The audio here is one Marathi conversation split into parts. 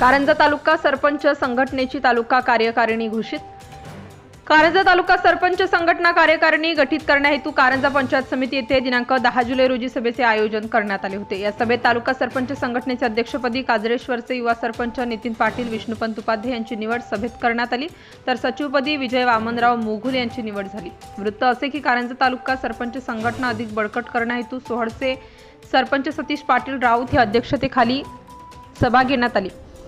कारंजा तालुका सरपंच संघटनेची तालुका कार्यकारिणी घोषित. कारंजा तालुका सरपंच संघटना कार्यकारिणी गठीत करण्याहेतू कारंजा पंचायत समिती येथे दिनांक दहा जुलै रोजी सभेचे आयोजन करण्यात आले होते. या सभेत तालुका सरपंच संघटनेचे अध्यक्षपदी काजरेश्वरचे युवा सरपंच नितीन पाटील विष्णुपंत उपाध्ये यांची निवड सभेत करण्यात आली. तर सचिवपदी विजय वामनराव मोघुल यांची निवड झाली. वृत्त असे की कारंजा तालुका सरपंच संघटना अधिक बळकट करण्याहेतू सोहळचे सरपंच सतीश पाटील राऊत हे अध्यक्षतेखाली सभा घेण्यात आली.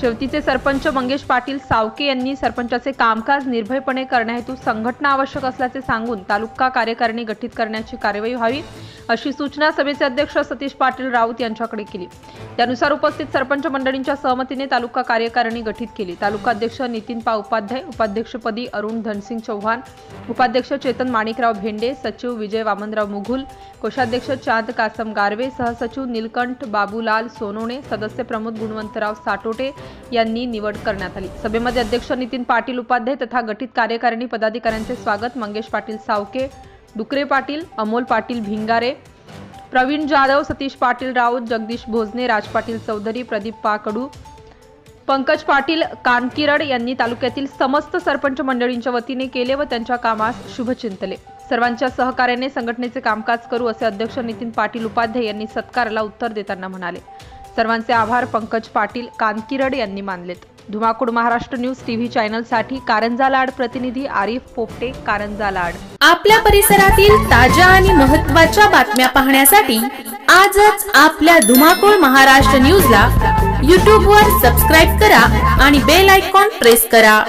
शेवटीचे सरपंच मंगेश पाटील सावके यांनी सरपंचाचे कामकाज निर्भयपणे करण्याहेतू संघटना आवश्यक असल्याचे सांगून तालुका कार्यकारिणी गठीत करण्याची कार्यवाही व्हावी अशी सूचना सभेचे अध्यक्ष सतीश पाटील राऊत यांच्याकडे केली. त्यानुसार उपस्थित सरपंच मंडळींच्या सहमतीने तालुका कार्यकारिणी गठीत केली. तालुका अध्यक्ष नितीन पा उपाध्याय उपाध्यक्षपदी अरुण धनसिंग चौहान उपाध्यक्ष चेतन माणिकराव भेंडे सचिव विजय वामनराव मुघुल कोषाध्यक्ष चांद कासम गारवे सहसचिव नीलकंठ बाबूलाल सोनोणे सदस्य प्रमोद गुणवंतराव साटोटे यांनी निवड करण्यात आली. सभेमध्ये अध्यक्ष नितीन पाटील उपाध्याय तथा गठीत कार्यकारिणी पदाधिकाऱ्यांचे स्वागत मंगेश पाटील सावके डुकरे पाटील अमोल पाटील भिंगारे प्रवीण जाधव सतीश पाटील राऊत जगदीश भोजने राज पाटील चौधरी प्रदीप पाकडू पंकज पाटील कानकिरड यांनी तालुक्यातील समस्त सरपंच मंडळींच्या वतीने केले व त्यांच्या कामास शुभचिंतले सर्वांच्या सहकार्याने संघटनेचे कामकाज करू असे अध्यक्ष नितीन पाटील उपाध्याय यांनी सत्काराला उत्तर देताना म्हणाले. सर्वांचे आभार. पंकज पाटील कानकिरड यांनी मानलेत. धुमाकूड महाराष्ट्र न्यूज टीव्ही चॅनलसाठी कारंजा लाड प्रतिनिधी आरिफ पोपटे कारंजा लाड. आपल्या परिसरातील ताज्या आणि महत्त्वाच्या बातम्या पाहण्यासाठी आजच आपल्या धुमाकूळ महाराष्ट्र न्यूजला यूट्यूबवर वर सबस्क्राईब करा आणि बेल आयकॉन प्रेस करा.